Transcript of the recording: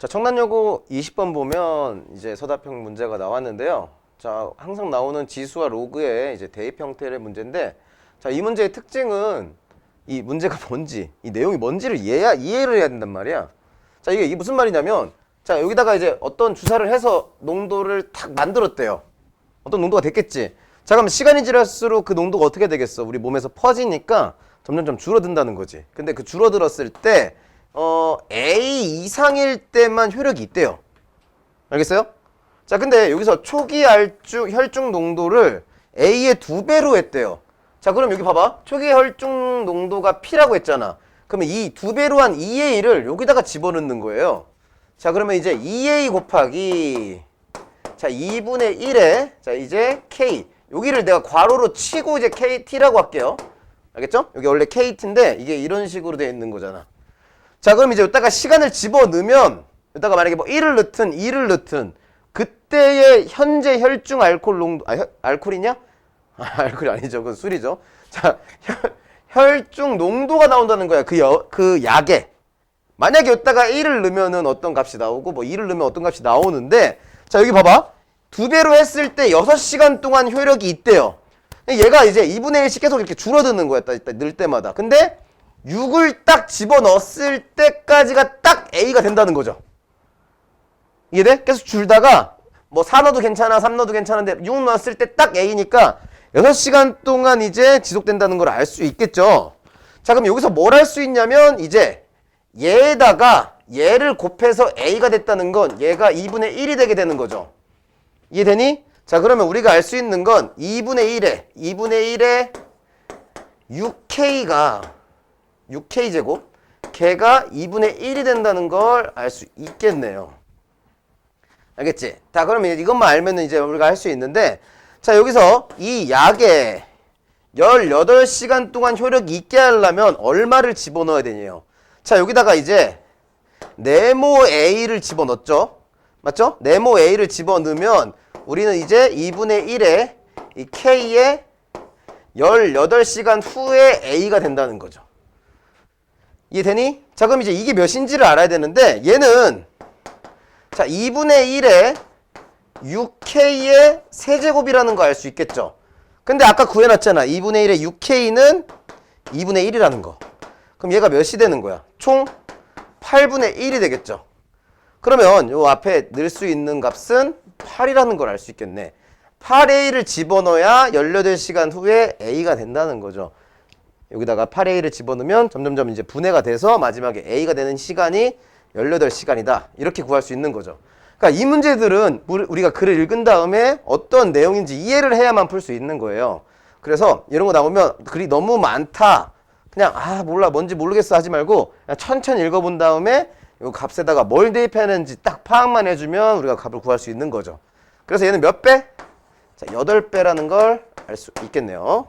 자, 청란여고 20번 보면 이제 서답형 문제가 나왔는데요. 자, 항상 나오는 지수와 로그의 이제 대입 형태의 문제인데, 자, 이 문제의 특징은 이 문제가 뭔지, 이 내용이 뭔지를 이해야, 이해를 해야 된단 말이야. 자, 이게, 이게 무슨 말이냐면, 자, 여기다가 이제 어떤 주사를 해서 농도를 탁 만들었대요. 어떤 농도가 됐겠지. 자, 그럼 시간이 지날수록 그 농도가 어떻게 되겠어? 우리 몸에서 퍼지니까 점점점 줄어든다는 거지. 근데 그 줄어들었을 때, 어, A 이상일 때만 효력이 있대요. 알겠어요? 자, 근데 여기서 초기 혈중, 혈중 농도를 A의 두 배로 했대요. 자, 그럼 여기 봐봐. 초기 혈중 농도가 P라고 했잖아. 그러면 이 두 배로 한 2A를 여기다가 집어넣는 거예요. 자, 그러면 이제 2A 곱하기 자, 2분의 1에 자, 이제 K. 여기를 내가 괄호로 치고 이제 KT라고 할게요. 알겠죠? 여기 원래 KT인데 이게 이런 식으로 되어 있는 거잖아. 자, 그럼 이제 여기다가 시간을 집어 넣으면 여기다가 만약에 뭐 1을 넣든 2를 넣든 그때의 현재 혈중 알코올 농도 아, 혈, 알코올이냐? 아, 알코올이 아니죠. 그건 술이죠. 자, 혈, 혈중 농도가 나온다는 거야. 그, 여, 그 약에. 만약에 여기다가 1을 넣으면은 어떤 값이 나오고 뭐 2를 넣으면 어떤 값이 나오는데 자, 여기 봐봐. 두 배로 했을 때 6시간 동안 효력이 있대요. 얘가 이제 2분의 1씩 계속 이렇게 줄어드는 거야. 넣을 때마다. 근데 6을 딱 집어넣었을 때까지가 딱 A가 된다는 거죠. 이해돼? 계속 줄다가 뭐 4 넣어도 괜찮아, 3 넣어도 괜찮은데 6 넣었을 때 딱 A니까 6시간 동안 이제 지속된다는 걸 알 수 있겠죠. 자, 그럼 여기서 뭘 할 수 있냐면 이제 얘에다가 얘를 곱해서 A가 됐다는 건 얘가 2분의 1이 되게 되는 거죠. 이해되니? 자, 그러면 우리가 알 수 있는 건 2분의 1에 2분의 1에 6K가 6K 제곱 걔가 2분의 1이 된다는 걸 알 수 있겠네요. 알겠지? 자, 그러면 이것만 알면은 이제 우리가 할 수 있는데 자, 여기서 이 약에 18시간 동안 효력이 있게 하려면 얼마를 집어넣어야 되냐요. 자, 여기다가 이제 네모 A를 집어넣었죠. 맞죠? 네모 A를 집어넣으면 우리는 이제 2분의 1에 이 K에 18시간 후에 A가 된다는 거죠. 이해되니? 자, 그럼 이제 이게 몇인지를 알아야 되는데 얘는 자, 2분의 1에 6K의 세제곱이라는 거 알 수 있겠죠? 근데 아까 구해놨잖아. 2분의 1에 6K는 2분의 1이라는 거. 그럼 얘가 몇이 되는 거야? 총 8분의 1이 되겠죠? 그러면 요 앞에 넣을 수 있는 값은 8이라는 걸 알 수 있겠네. 8A를 집어넣어야 18시간 후에 A가 된다는 거죠. 여기다가 8A를 집어넣으면 점점점 이제 분해가 돼서 마지막에 A가 되는 시간이 18시간이다. 이렇게 구할 수 있는 거죠. 그러니까 이 문제들은 우리- 우리가 글을 읽은 다음에 어떤 내용인지 이해를 해야만 풀 수 있는 거예요. 그래서 이런 거 나오면 글이 너무 많다. 그냥 아 몰라 뭔지 모르겠어 하지 말고 천천히 읽어본 다음에 이 값에다가 뭘 대입하는지 딱 파악만 해주면 우리가 값을 구할 수 있는 거죠. 그래서 얘는 몇 배? 자, 8배라는 걸 알 수 있겠네요.